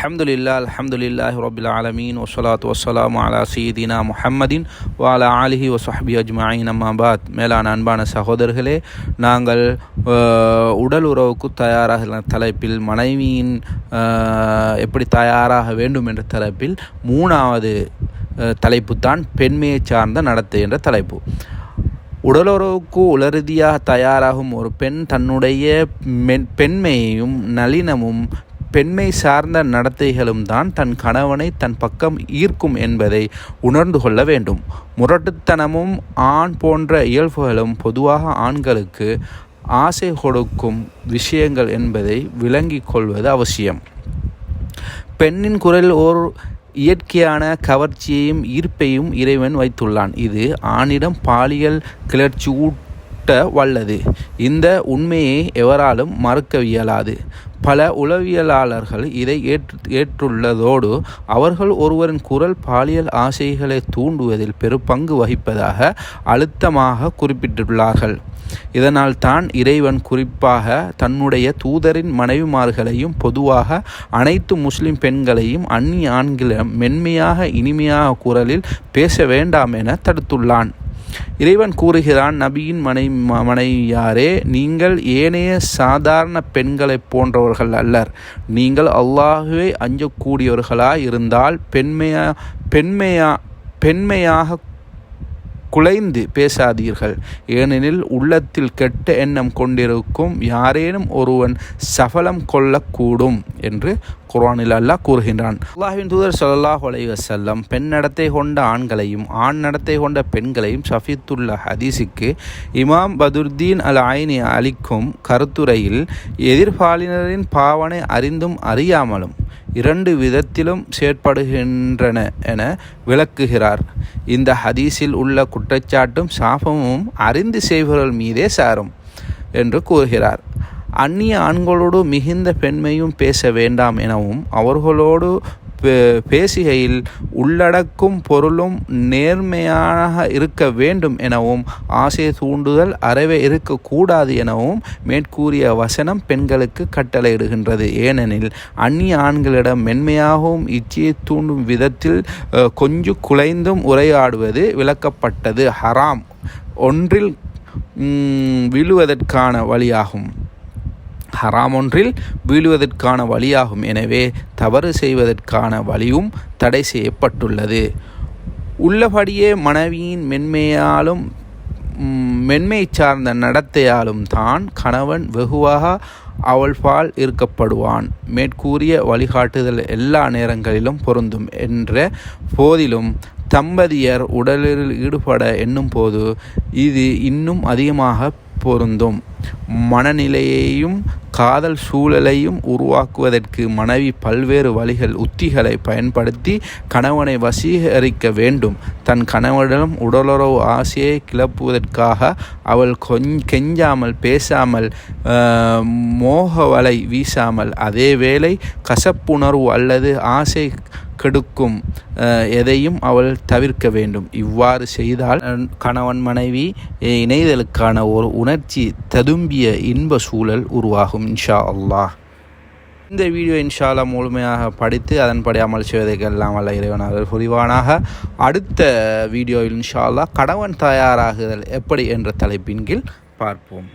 அல்ஹம்துலில்லா அலமதுல்லாஹ் ரபில் ஆலமீன் வசலாத்து வசலாம் அலா சீதினா முஹம்மதின் வாலா ஆலிஹி வசஹபி அஜ்மாயின் அம்மாபாத் மேலான அன்பான சகோதரர்களே நாங்கள் உடல் உறவுக்கு தயாராக தலைப்பில் மனைவியின் எப்படி தயாராக வேண்டும் என்ற தலைப்பில் மூணாவது தலைப்பு தான் பெண்மையை சார்ந்த நடத்தை என்ற தலைப்பு. உடலுறவுக்கு உளரீதியாக தயாராகும் ஒரு பெண் தன்னுடைய மென் பெண்மையையும் நளினமும் பெண்மை சார்ந்த நடத்தைகளும் தான் தன் கணவனை தன் பக்கம் ஈர்க்கும் என்பதை உணர்ந்து கொள்ள வேண்டும். முரட்டுத்தனமும் ஆண் போன்ற இயல்புகளும் பொதுவாக ஆண்களுக்கு ஆசை கொடுக்கும் விஷயங்கள் என்பதை விளங்கிக் கொள்வது அவசியம். பெண்ணின் குரல் ஓர் இயற்கையான கவர்ச்சியையும் ஈர்ப்பையும் இறைவன் வைத்துள்ளான். இது ஆணிடம் பாலியல் கிளர்ச்சி ஊட்ட வல்லது. இந்த உண்மையை எவராலும் மறுக்க இயலாது பல உளவியலாளர்கள் இதை ஏற்று ஏற்றுள்ளதோடு அவர்கள் ஒருவரின் குரல் பாலியல் ஆசைகளை தூண்டுவதில் பெரும்பங்கு வகிப்பதாக அழுத்தமாக குறிப்பிட்டுள்ளார்கள். இதனால் தான் இறைவன் குறிப்பாக தன்னுடைய தூதரின் மனைவிமார்களையும் பொதுவாக அனைத்து முஸ்லிம் பெண்களையும் அந்நிய ஆண்களிடம் மென்மையாக இனிமையாக குரலில் பேச வேண்டாம் என தடுத்துள்ளான். இறைவன் கூறுகிறான் நபியின் மனை மனைவியாரே நீங்கள் ஏனைய சாதாரண பெண்களைப் போன்றவர்கள் அல்லர். நீங்கள் அல்லாஹுவை அஞ்சக்கூடியவர்களாய் இருந்தால் பெண்மையா பெண்மையா பெண்மையாக குலைந்து பேசாதீர்கள். ஏனெனில் உள்ளத்தில் கெட்ட எண்ணம் கொண்டிருக்கும் யாரேனும் ஒருவன் சபலம் கொள்ளக்கூடும் என்று குரானில் அல்லாஹ் கூறுகின்றான். அல்லாஹின் தூதர் சல்லாஹ் அலைஹி செல்லம் பெண் நடத்தை கொண்ட ஆண்களையும் ஆண் நடத்தை கொண்ட பெண்களையும் சஃபித்துள்ள ஹதீஸுக்கு இமாம் பதுர்தீன் அல் ஆயினி அளிக்கும் கருத்துரையில் எதிர்பாலினரின் பாவனை அறிந்தும் அறியாமலும் இரண்டு விதத்திலும் செயற்படுகின்றன என விளக்குகிறார். இந்த ஹதீஸில் உள்ள குற்றச்சாட்டும் சாபமும் அறிந்து செய்பவர்கள் மீதே சாரும் என்று கூறுகிறார். அந்நிய ஆண்களோடு மிகுந்த பெண்மையும் பேச வேண்டாம் எனவும் அவர்களோடு பே- பேசுகையில் உள்ளடக்கும் பொருளும் நேர்மையாக இருக்க வேண்டும் எனவும் ஆசை தூண்டுதல் அறவே இருக்கக்கூடாது எனவும் மேற்கூறிய வசனம் பெண்களுக்கு கட்டளையிடுகின்றது. ஏனெனில் அந்நிய ஆண்களிடம் மென்மையாகவும் இச்சையை தூண்டும் விதத்தில் கொஞ்சம் குலைந்தும் உரையாடுவது விளக்கப்பட்டது. ஹராம். ஒன்றில் விழுவதற்கான வழியாகும். ஹராம் ஒன்றில் வீழுவதற்கான வழியாகும். எனவே தவறு செய்வதற்கான வழியும் தடை செய்யப்பட்டுள்ளது. உள்ளபடியே மனைவியின் மென்மையாலும் மென்மை சார்ந்த நடத்தையாலும் தான் கணவன் வெகுவாக அவள்பால் இருக்கப்படுவான் மேற்கூறிய வழிகாட்டுதல் எல்லா நேரங்களிலும் பொருந்தும் என்ற போதிலும் தம்பதியர் உடலில் ஈடுபட எண்ணும் போது இது இன்னும் அதிகமாக பொருந்தும். மனநிலையையும் காதல் சூழலையும் உருவாக்குவதற்கு மனைவி பல்வேறு வழிகள் உத்திகளை பயன்படுத்தி கணவனை வசீகரிக்க வேண்டும். தன் கணவனிடம் உடலுறவு ஆசையை கிளப்புவதற்காக அவள் கொஞ் கெஞ்சாமல் பேசாமல் மோகவலை மோக வலை வீசாமல் அதே வேளை கசப்புணர்வு அல்லது ஆசை கெடுக்கும் எதையும் அவள் தவிர்க்க வேண்டும். இவ்வாறு செய்தால் கணவன் மனைவி இணைதலுக்கான ஒரு உணர்ச்சி ததும்பிய இன்ப சூழல் உருவாகும் இன்ஷா அல்லாஹ். இந்த வீடியோ இன்ஷால்லா முழுமையாக படித்து அதன்படி அமல் செய்வதற்கெல்லாம் வல்ல இறைவனாக புரிவானாக. அடுத்த வீடியோவில் இன்ஷா அல்லாஹ் கணவன் தயாராகுதல் எப்படி என்ற தலைப்பின் கீழ் பார்ப்போம்.